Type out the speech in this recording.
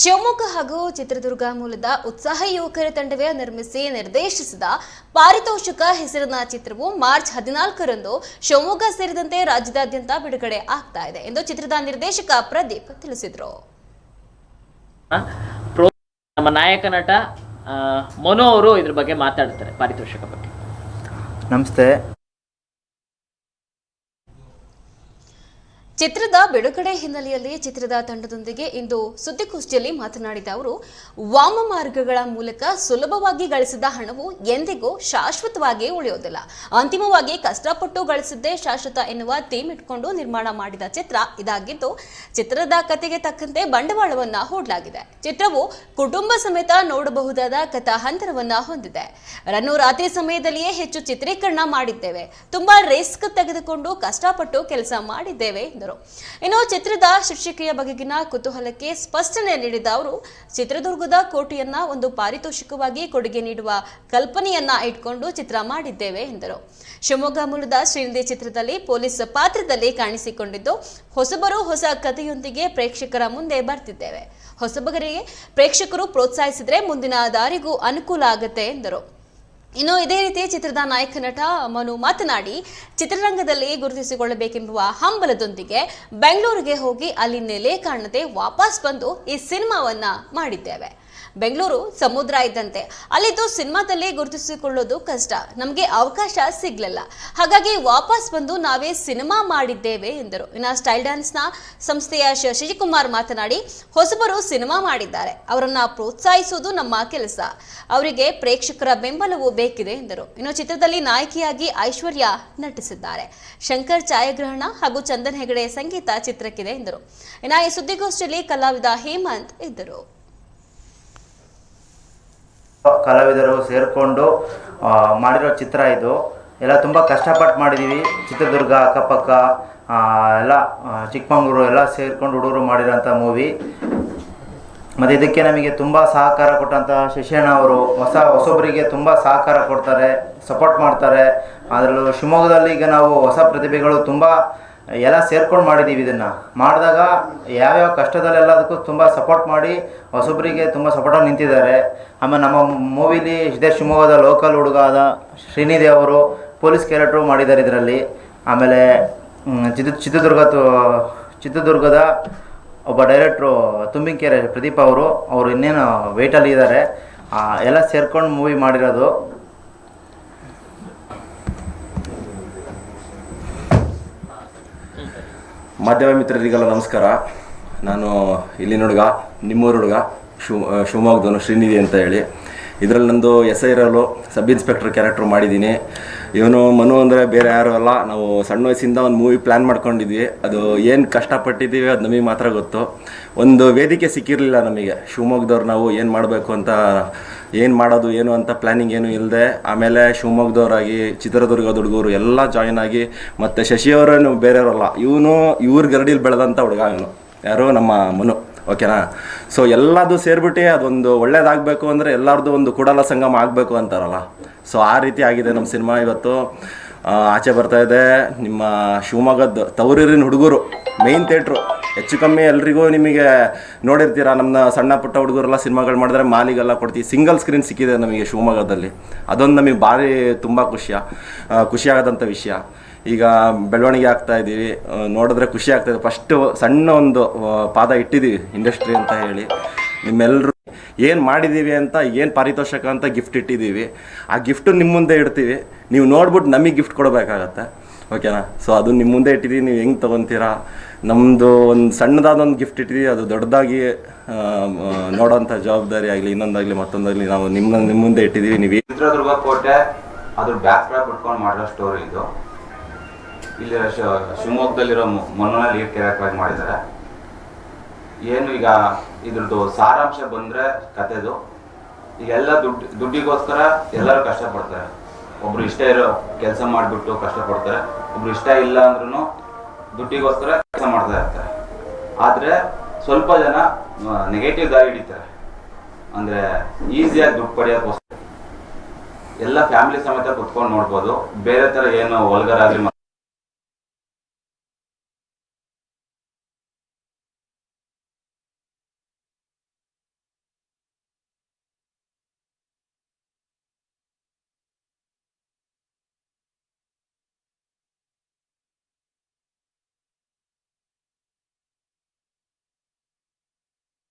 ಶಿವಮೊಗ್ಗ ಹಾಗೂ ಚಿತ್ರದುರ್ಗ ಮೂಲದ ಉತ್ಸಾಹ ಯುವಕರ ತಂಡವೇ ನಿರ್ಮಿಸಿ ನಿರ್ದೇಶಿಸಿದ ಪಾರಿತೋಷಕ ಹೆಸರಿನ ಚಿತ್ರವು ಮಾರ್ಚ್ ಹದಿನಾಲ್ಕರಂದು ಶಿವಮೊಗ್ಗ ಸೇರಿದಂತೆ ರಾಜ್ಯದಾದ್ಯಂತ ಬಿಡುಗಡೆ ಆಗ್ತಾ ಇದೆ ಎಂದು ಚಿತ್ರದ ನಿರ್ದೇಶಕ ಪ್ರದೀಪ್ ತಿಳಿಸಿದರು. ಪ್ರೋ ನಮ್ಮ ನಾಯಕ ನಟ ಮನು ಅವರು ಇದ್ರ ಬಗ್ಗೆ ಮಾತಾಡ್ತಾರೆ ಪಾರಿತೋಷಕ ಬಗ್ಗೆ. ನಮಸ್ತೆ. ಚಿತ್ರದ ಬಿಡುಗಡೆ ಹಿನ್ನೆಲೆಯಲ್ಲಿ ಚಿತ್ರದ ತಂಡದೊಂದಿಗೆ ಇಂದು ಸುದ್ದಿಗೋಷ್ಠಿಯಲ್ಲಿ ಮಾತನಾಡಿದ ಅವರು, ವಾಮ ಮಾರ್ಗಗಳ ಮೂಲಕ ಸುಲಭವಾಗಿ ಗಳಿಸಿದ ಹಣವು ಎಂದಿಗೂ ಶಾಶ್ವತವಾಗಿ ಉಳಿಯೋದಿಲ್ಲ. ಅಂತಿಮವಾಗಿ ಕಷ್ಟಪಟ್ಟು ಗಳಿಸಿದ್ದೇ ಶಾಶ್ವತ ಎನ್ನುವ ಥೀಮ್ ಇಟ್ಕೊಂಡು ನಿರ್ಮಾಣ ಮಾಡಿದ ಚಿತ್ರ ಇದಾಗಿದ್ದು, ಚಿತ್ರದ ಕಥೆಗೆ ತಕ್ಕಂತೆ ಬಂಡವಾಳವನ್ನ ಹೂಡಲಾಗಿದೆ. ಚಿತ್ರವು ಕುಟುಂಬ ಸಮೇತ ನೋಡಬಹುದಾದ ಕಥಾ ಹಂತರವನ್ನ ಹೊಂದಿದೆ. ರನ್ನು ರಾತ್ರಿ ಸಮಯದಲ್ಲಿಯೇ ಹೆಚ್ಚು ಚಿತ್ರೀಕರಣ ಮಾಡಿದ್ದೇವೆ. ತುಂಬಾ ರಿಸ್ಕ್ ತೆಗೆದುಕೊಂಡು ಕಷ್ಟಪಟ್ಟು ಕೆಲಸ ಮಾಡಿದ್ದೇವೆ ಎಂದರು ಇನ್ನು ಚಿತ್ರದ ಶೀರ್ಷಿಕೆಯ ಬಗೆಗಿನ ಕುತೂಹಲಕ್ಕೆ ಸ್ಪಷ್ಟನೆ ನೀಡಿದ ಅವರು, ಚಿತ್ರದುರ್ಗದ ಕೋಟೆಯನ್ನ ಒಂದು ಪಾರಿತೋಷಿಕವಾಗಿ ಕೊಡುಗೆ ನೀಡುವ ಕಲ್ಪನೆಯನ್ನ ಇಟ್ಕೊಂಡು ಚಿತ್ರ ಮಾಡಿದ್ದೇವೆ ಎಂದರು. ಶಿವಮೊಗ್ಗ ಮೂಲದ ಶ್ರೀನಿಧಿ ಚಿತ್ರದಲ್ಲಿ ಪೊಲೀಸ್ ಪಾತ್ರದಲ್ಲಿ ಕಾಣಿಸಿಕೊಂಡಿದ್ದು, ಹೊಸಬರು ಹೊಸ ಕಥೆಯೊಂದಿಗೆ ಪ್ರೇಕ್ಷಕರ ಮುಂದೆ ಬರ್ತಿದ್ದೇವೆ. ಹೊಸಬರಿಗೆ ಪ್ರೇಕ್ಷಕರು ಪ್ರೋತ್ಸಾಹಿಸಿದ್ರೆ ಮುಂದಿನ ದಾರಿಗೂ ಅನುಕೂಲ ಆಗುತ್ತೆ ಎಂದರು. ಇನ್ನು ಇದೇ ರೀತಿ ಚಿತ್ರದ ನಾಯಕ ನಟ ಮನು ಮಾತನಾಡಿ, ಚಿತ್ರರಂಗದಲ್ಲಿ ಗುರುತಿಸಿಕೊಳ್ಳಬೇಕೆಂಬ ಹಂಬಲದೊಂದಿಗೆ ಬೆಂಗಳೂರಿಗೆ ಹೋಗಿ ಅಲ್ಲಿ ನೆಲೆ ಕಾಣದೆ ವಾಪಸ್ ಬಂದು ಈ ಸಿನಿಮಾವನ್ನ ಮಾಡಿದ್ದೇವೆ. ಬೆಂಗಳೂರು ಸಮುದ್ರ ಇದ್ದಂತೆ ಅಲ್ಲಿದ್ದು ಸಿನಿಮಾದಲ್ಲಿ ಗುರುತಿಸಿಕೊಳ್ಳೋದು ಕಷ್ಟ. ನಮಗೆ ಅವಕಾಶ ಸಿಗ್ಲಿಲ್ಲ. ಹಾಗಾಗಿ ವಾಪಸ್ ಬಂದು ನಾವೇ ಸಿನಿಮಾ ಮಾಡಿದ್ದೇವೆ ಎಂದರು. ಇನ್ನು ಸ್ಟೈಲ್ ಡ್ಯಾನ್ಸ್ನ ಸಂಸ್ಥೆಯ ಶಶಿಕುಮಾರ್ ಮಾತನಾಡಿ, ಹೊಸಬರು ಸಿನಿಮಾ ಮಾಡಿದ್ದಾರೆ. ಅವರನ್ನು ಪ್ರೋತ್ಸಾಹಿಸುವುದು ನಮ್ಮ ಕೆಲಸ. ಅವರಿಗೆ ಪ್ರೇಕ್ಷಕರ ಬೆಂಬಲವೂ ಬೇಕಿದೆ ಎಂದರು. ಇನ್ನು ಚಿತ್ರದಲ್ಲಿ ನಾಯಕಿಯಾಗಿ ಐಶ್ವರ್ಯ ನಟಿಸಿದ್ದಾರೆ. ಶಂಕರ್ ಛಾಯಾಗ್ರಹಣ ಹಾಗೂ ಚಂದನ್ ಹೆಗಡೆ ಸಂಗೀತ ಚಿತ್ರಕ್ಕಿದೆ ಎಂದರು. ಇನ್ನು ಈ ಸುದ್ದಿಗೋಷ್ಠಿಯಲ್ಲಿ ಕಲಾವಿದ ಹೇಮಂತ್ ಇದ್ದರು. ಕಲಾವಿದರು ಸೇರಿಕೊಂಡು ಮಾಡಿರೋ ಚಿತ್ರ ಇದು. ಎಲ್ಲ ತುಂಬ ಕಷ್ಟಪಟ್ಟು ಮಾಡಿದ್ದೀವಿ ಚಿತ್ರದುರ್ಗ, ಅಕ್ಕಪಕ್ಕ ಎಲ್ಲ ಚಿಕ್ಕಮಂಗ್ಳೂರು ಎಲ್ಲ ಸೇರ್ಕೊಂಡು ಹುಡುಗರು ಮಾಡಿರೋಂಥ ಮೂವಿ ಮತ್ತು ಇದಕ್ಕೆ ನಮಗೆ ತುಂಬ ಸಹಕಾರ ಕೊಟ್ಟಂಥ ಶಶಿಯಣ್ಣ ಅವರು ಹೊಸ ಹೊಸೊಬ್ಬರಿಗೆ ತುಂಬ ಸಹಕಾರ ಕೊಡ್ತಾರೆ ಸಪೋರ್ಟ್ ಮಾಡ್ತಾರೆ. ಅದರಲ್ಲೂ ಶಿವಮೊಗ್ಗದಲ್ಲಿ ಈಗ ನಾವು ಹೊಸ ಪ್ರತಿಭೆಗಳು ತುಂಬ ಎಲ್ಲ ಸೇರ್ಕೊಂಡು ಮಾಡಿದ್ದೀವಿ ಇದನ್ನು. ಮಾಡಿದಾಗ ಯಾವ್ಯಾವ ಕಷ್ಟದಲ್ಲೆಲ್ಲದಕ್ಕೂ ತುಂಬ ಸಪೋರ್ಟ್ ಮಾಡಿ ಹೊಸೊಬ್ಬರಿಗೆ ತುಂಬ ಸಪೋರ್ಟಾಗಿ ನಿಂತಿದ್ದಾರೆ. ಆಮೇಲೆ ನಮ್ಮ ಮೂವಿಲಿ ಇದೇ ಶಿವಮೊಗ್ಗದ ಲೋಕಲ್ ಹುಡುಗ ಆದ ಶ್ರೀನಿಧಿ ಅವರು ಪೊಲೀಸ್ ಕ್ಯಾರೆಕ್ಟ್ರು ಮಾಡಿದ್ದಾರೆ ಇದರಲ್ಲಿ. ಆಮೇಲೆ ಚಿತ್ರ ಚಿತ್ರದುರ್ಗ ಚಿತ್ರದುರ್ಗದ ಒಬ್ಬ ಡೈರೆಕ್ಟ್ರು ಕೆರೆ ಪ್ರದೀಪ್ ಅವರು ಅವರು ಇನ್ನೇನು ವೆಯ್ಟಲ್ಲಿ ಇದ್ದಾರೆ ಎಲ್ಲ ಸೇರ್ಕೊಂಡು ಮೂವಿ ಮಾಡಿರೋದು. ಮಾಧ್ಯಮ ಮಿತ್ರರಿಗೆಲ್ಲ ನಮಸ್ಕಾರ. ನಾನು ಇಲ್ಲಿನ ಹುಡುಗ ನಿಮ್ಮೂರು ಹುಡುಗ ಶಿವ ಶಿವಮೊಗ್ಗದವನು ಶ್ರೀನಿಧಿ ಅಂತ ಹೇಳಿ. ಇದರಲ್ಲಿ ನಂದು S I role sub inspector character ಮಾಡಿದ್ದೀನಿ. ಇವನು ಮನು ಅಂದರೆ ಬೇರೆ ಯಾರು ಅಲ್ಲ. ನಾವು ಸಣ್ಣ ವಯಸ್ಸಿಂದ ಒಂದು ಮೂವಿ ಪ್ಲ್ಯಾನ್ ಮಾಡ್ಕೊಂಡಿದ್ವಿ. ಅದು ಏನು ಕಷ್ಟಪಟ್ಟಿದ್ದೀವಿ ಅದು ನಮಗೆ ಮಾತ್ರ ಗೊತ್ತು. ಒಂದು ವೇದಿಕೆ ಸಿಕ್ಕಿರಲಿಲ್ಲ ನಮಗೆ. ಶಿವಮೊಗ್ಗದವ್ರು ನಾವು ಏನು ಮಾಡಬೇಕು ಅಂತ ಏನು ಮಾಡೋದು, ಏನು ಅಂತ ಪ್ಲ್ಯಾನಿಂಗ್ ಏನು ಇಲ್ಲದೆ ಆಮೇಲೆ ಶಿವಮೊಗ್ಗದವರಾಗಿ ಚಿತ್ರದುರ್ಗದ ಹುಡುಗರು ಎಲ್ಲ ಜಾಯಿನ್ ಆಗಿ, ಮತ್ತು ಶಶಿಯವರೇನು ಬೇರೆಯವರಲ್ಲ, ಇವನು ಇವ್ರ ಗರಡಿಲಿ ಬೆಳೆದಂಥ ಹುಡುಗ ಇವನು. ಯಾರು ನಮ್ಮ ಮನು ಓಕೆನಾ ಸೊ ಎಲ್ಲದು ಸೇರಿಬಿಟ್ಟು ಅದೊಂದು ಒಳ್ಳೇದಾಗಬೇಕು ಅಂದರೆ ಎಲ್ಲರದು ಒಂದು ಕುಡಲ ಸಂಗಮ ಆಗಬೇಕು ಅಂತಾರಲ್ಲ. ಸೊ ಆ ರೀತಿ ಆಗಿದೆ ನಮ್ಮ ಸಿನಿಮಾ ಇವತ್ತು. ಆಚೆ ಬರ್ತಾ ಇದೆ. ನಿಮ್ಮ ಶಿವಮೊಗ್ಗದ ತವರೂರಿನ ಹುಡುಗರು ಮೇನ್ ಥಿಯೇಟ್ರು ಹೆಚ್ಚು ಕಮ್ಮಿ ಎಲ್ರಿಗೂ ನಿಮಗೆ ನೋಡಿರ್ತೀರ ನಮ್ಮ ಸಣ್ಣ ಪುಟ್ಟ ಹುಡುಗರೆಲ್ಲ ಸಿನಿಮಾಗಳು ಮಾಡಿದ್ರೆ ಮಾಲಿಗೆಲ್ಲ ಕೊಡ್ತೀವಿ. ಸಿಂಗಲ್ ಸ್ಕ್ರೀನ್ ಸಿಕ್ಕಿದೆ ನಮಗೆ ಶಿವಮೊಗ್ಗದಲ್ಲಿ. ಅದೊಂದು ನಮಗೆ ಭಾರಿ ತುಂಬ ಖುಷಿಯ ಖುಷಿಯಾಗದಂಥ ವಿಷಯ. ಈಗ ಬೆಳವಣಿಗೆ ಆಗ್ತಾ ಇದ್ದೀವಿ. ನೋಡಿದ್ರೆ ಖುಷಿ ಆಗ್ತಾಯಿದೆ ಫಸ್ಟು ಸಣ್ಣ ಒಂದು ಪಾದ ಇಟ್ಟಿದ್ದೀವಿ ಇಂಡಸ್ಟ್ರಿ ಅಂತ ಹೇಳಿ. ನಿಮ್ಮೆಲ್ಲರೂ ಏನು ಮಾಡಿದ್ದೀವಿ ಅಂತ, ಏನು ಪಾರಿತೋಷಕ ಅಂತ ಗಿಫ್ಟ್ ಇಟ್ಟಿದ್ದೀವಿ. ಆ ಗಿಫ್ಟು ನಿಮ್ಮ ಮುಂದೆ ಇಡ್ತೀವಿ. ನೀವು ನೋಡ್ಬಿಟ್ಟು ನಮಗೆ ಗಿಫ್ಟ್ ಕೊಡಬೇಕಾಗತ್ತೆ. ಓಕೆನಾ ಸೊ ಅದು ನಿಮ್ಮ ಮುಂದೆ ಇಟ್ಟಿದ್ದೀವಿ. ನೀವು ಹೆಂಗೆ ತೊಗೊತೀರಾ? ನಮ್ಮದು ಒಂದು ಸಣ್ಣದಾದ ಒಂದು ಗಿಫ್ಟ್ ಇಟ್ಟಿದ್ದೀವಿ ಅದು ದೊಡ್ಡದಾಗಿ ನೋಡೋಂಥ ಜವಾಬ್ದಾರಿ ಆಗಲಿ, ಇನ್ನೊಂದಾಗಲಿ, ಮತ್ತೊಂದಾಗಲಿ ನಾವು ನಿಮ್ಮ ನಿಮ್ಮ ಮುಂದೆ ಇಟ್ಟಿದ್ದೀವಿ ನೀವು ಚಿತ್ರದುರ್ಗ ಕೋಟೆ ಅದ್ರ ಬ್ಯಾಕ್ ಡ್ರಾಪ್ ಇಟ್ಕೊಂಡು ಮಾಡಿರೋ ಸ್ಟೋರಿ ಇದು. ಇಲ್ಲಿ ಶಿವಮೊಗ್ಗದಲ್ಲಿರೋ ಮನೋನ ಲೀಡ್ ಕ್ಯಾರೆಕ್ಟರ್ ಮಾಡಿದ್ದಾರೆ. ಏನು ಈಗ ಇದ್ರದ್ದು ಸಾರಾಂಶ ಬಂದರೆ ಕತೆದು ಈಗ ಎಲ್ಲ ದುಡ್ಡು, ದುಡ್ಡಿಗೋಸ್ಕರ ಎಲ್ಲರೂ ಕಷ್ಟಪಡ್ತಾರೆ. ಒಬ್ರು ಇಷ್ಟ ಇರೋ ಕೆಲಸ ಮಾಡಿಬಿಟ್ಟು ಕಷ್ಟಪಡ್ತಾರೆ. ಒಬ್ರು ಇಷ್ಟ ಇಲ್ಲ ಅಂದ್ರೂ ದುಡ್ಡಿಗೋಸ್ಕರ ಕೆಲಸ ಮಾಡ್ತಾ ಇರ್ತಾರೆ. ಆದರೆ ಸ್ವಲ್ಪ ಜನ ನೆಗೆಟಿವ್ ದಾರಿ ಹಿಡಿತಾರೆ. ಅಂದರೆ ಈಸಿಯಾಗಿ ದುಡ್ಡು ಪಡೆಯೋಕ್ಕೋಸ್ಕರ. ಎಲ್ಲ ಫ್ಯಾಮಿಲಿ ಸಮೇತ ಕುತ್ಕೊಂಡು ನೋಡ್ಬೋದು. ಬೇರೆ ಥರ ಏನು ವಲ್ಗರ್ ಆಗಲಿ